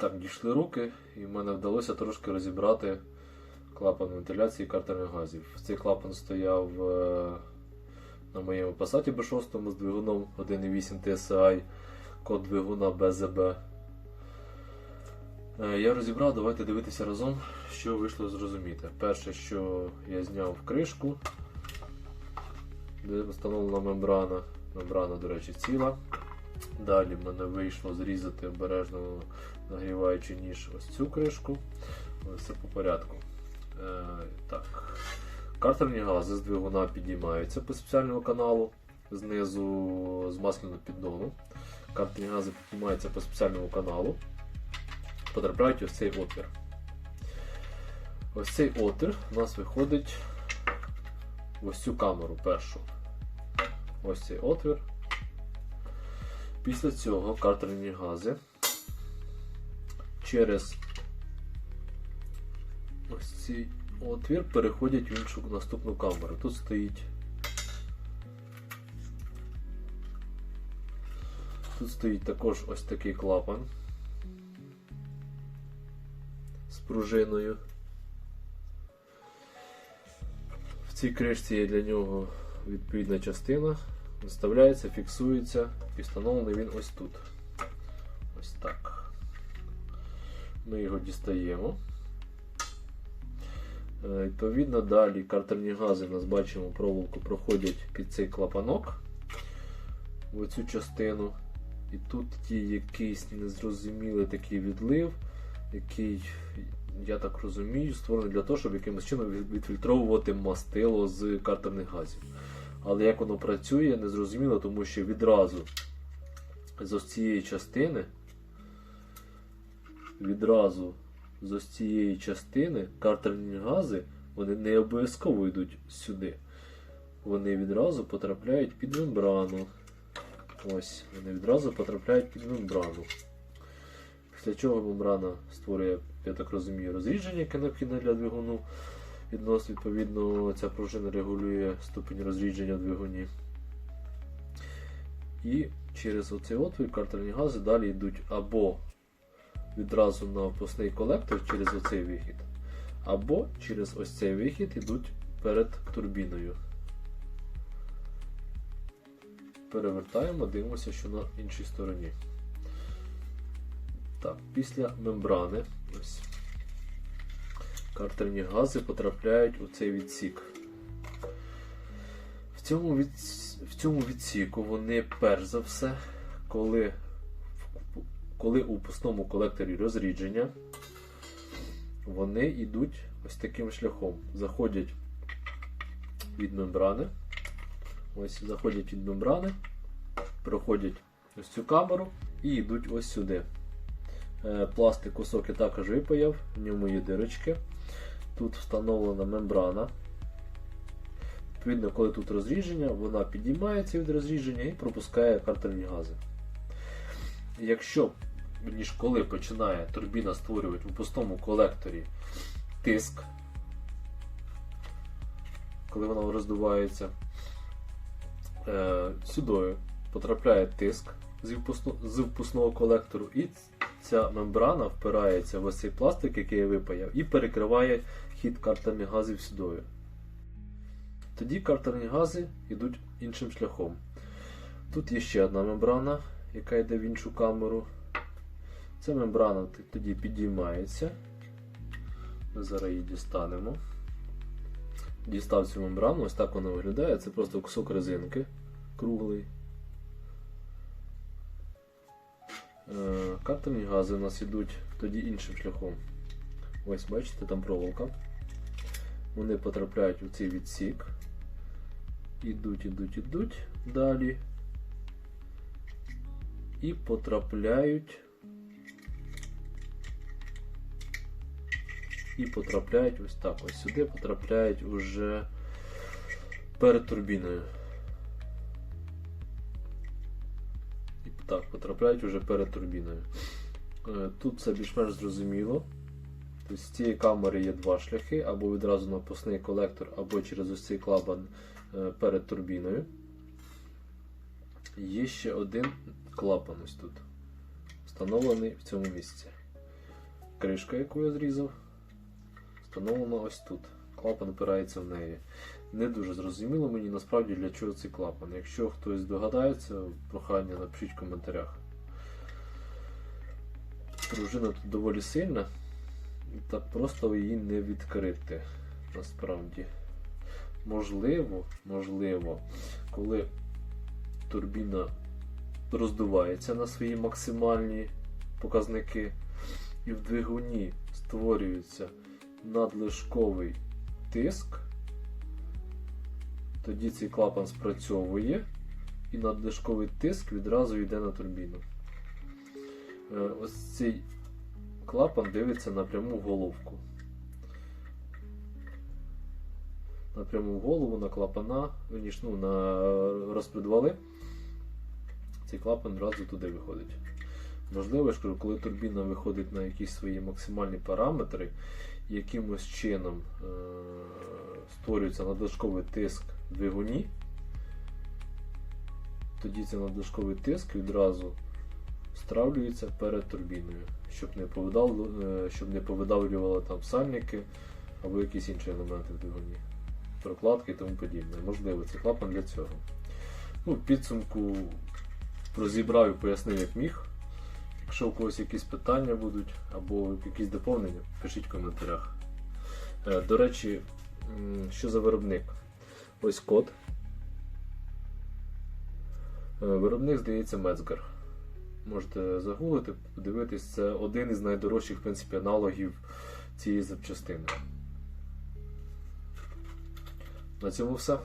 Так, дійшли руки, і в мене вдалося трошки розібрати клапан вентиляції картерних газів. Цей клапан стояв е, на моєму Passat B6 з двигуном 1.8 TSI, код двигуна BZB. Е, Я розібрав, давайте дивитися разом, що вийшло зрозуміти. Перше, що я зняв кришку, де встановлена мембрана. Мембрана, до речі, ціла. Далі в мене вийшло зрізати обережно нагріваючи ніж ось цю кришку. Все по порядку. Е, так. Картерні гази з двигуна підіймаються по спеціальному каналу знизу з масляного піддону. Картерні гази піднімаються по спеціальному каналу, потрапляють ось цей отвір. Ось цей отвір у нас виходить в ось цю камеру першу. Ось цей отвір. Після цього картерні гази через ось цей отвір переходять в іншу наступну камеру. Тут стоїть. Тут стоїть також ось такий клапан з пружиною. В цій кришці є для нього відповідна частина. Виставляється, фіксується і встановлений він ось тут. Ось так. Ми його дістаємо. Е, Відповідно, далі картерні гази у нас бачимо проволоку проходять під цей клапанок в цю частину. І тут є якийсь незрозумілий такий відлив, який, я так розумію, створений для того, щоб якимось чином відфільтровувати мастило з картерних газів. Але як воно працює, незрозуміло, тому що відразу з ось цієї частини, відразу з ось цієї частини картерні гази вони не обов'язково йдуть сюди. Вони відразу потрапляють під мембрану. Ось, вони відразу потрапляють під мембрану. Після чого мембрана створює, я так розумію, розрідження, яке необхідне для двигуну. Відносно, відповідно, ця пружина регулює ступінь розрідження двигуні. І через оцей отвір картерні гази далі йдуть або відразу на опускний колектор через оцей вихід, або через ось цей вихід йдуть перед турбіною. Перевертаємо, дивимося, що на іншій стороні. Так, після мембрани ось, картерні гази потрапляють у цей відсік. В цьому, від... в цьому відсіку вони перш за все, коли, коли у пустому колекторі розрідження, вони йдуть ось таким шляхом. Заходять від мембрани. Ось заходять від мембрани, проходять ось цю камеру і йдуть ось сюди. Е, Пластик кусок я також випаяв, в ньому є дирочки. Тут встановлена мембрана. Відповідно, коли тут розріження, вона підіймається від розріження і пропускає картерні гази. Якщо, ніж коли починає турбіна створювати у пустому колекторі тиск, коли вона роздувається, е, сюди потрапляє тиск з впускного колектору, і ця мембрана впирається в ось цей пластик, який я випаяв, і перекриває хід картерних газів сюди. Тоді картерні гази йдуть іншим шляхом. Тут є ще одна мембрана, яка йде в іншу камеру. Ця мембрана тоді підіймається. Ми зараз її дістанемо. Дістав цю мембрану, ось так вона виглядає. Це просто кусок резинки круглий. Е, Картерні гази у нас йдуть тоді іншим шляхом. Ось, бачите, там проволока. Вони потрапляють у цей відсік. Ідуть, ідуть, ідуть далі. І потрапляють. І потрапляють ось так. Ось сюди потрапляють уже перед турбіною. Так, потрапляють уже перед турбіною. Е, Тут все більш-менш зрозуміло. Тобто з цієї камери є два шляхи, або відразу на опускний колектор, або через ось цей клапан е, перед турбіною. Є ще один клапан ось тут, встановлений в цьому місці. кришка, яку я зрізав, встановлена ось тут. Клапан опирається в неї. Не дуже зрозуміло мені насправді для чого цей клапан. Якщо хтось догадається, прохання напишіть в коментарях. Пружина тут доволі сильна, і так просто її не відкрити насправді. Можливо, можливо, коли турбіна роздувається на свої максимальні показники, і в двигуні створюється надлишковий тиск, тоді цей клапан спрацьовує і надлишковий тиск відразу йде на турбіну. Е, Ось цей клапан дивиться напряму в головку. Напряму в голову на клапана, ну, на розпредвали. Цей клапан одразу туди виходить. Можливо, я кажу, коли турбіна виходить на якісь свої максимальні параметри, якимось чином е- створюється надлишковий тиск в двигуні, тоді цей надлишковий тиск відразу стравлюється перед турбіною, щоб не, повидав, е, щоб не повидавлювали там сальники або якісь інші елементи в двигуні, прокладки і тому подібне. Можливо, це клапан для цього. Ну, підсумку розібрав і пояснив, як міг. Якщо у когось якісь питання будуть або якісь доповнення, пишіть в коментарях. Е, До речі, що за виробник? Ось код. Е, Виробник, здається, Мецгар. Можете загуглити, подивитись, це один із найдорожчих в принципі, аналогів цієї запчастини. На цьому все.